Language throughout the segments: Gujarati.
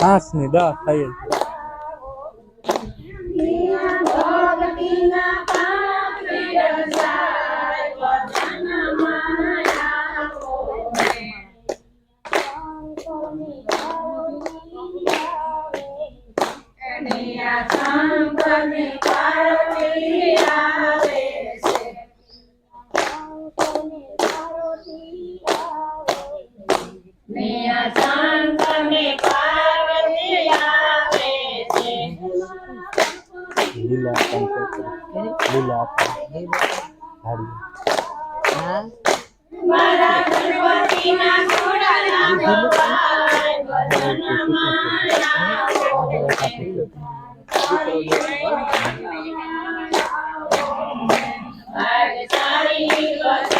હાસની દા થાય Santa me Leela Leela Hari I'm sorry, you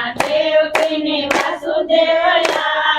Vasudev વાસુદેવલા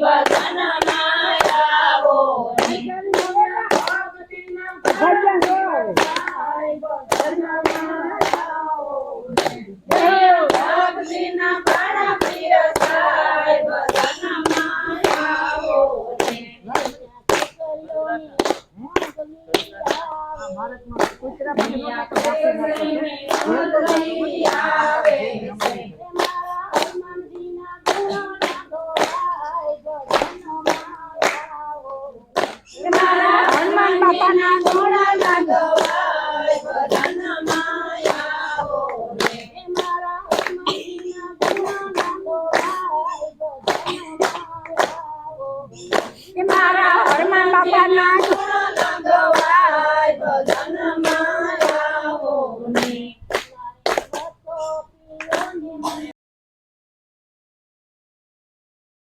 ભગન માયાવો મારા હરમાન બાપાના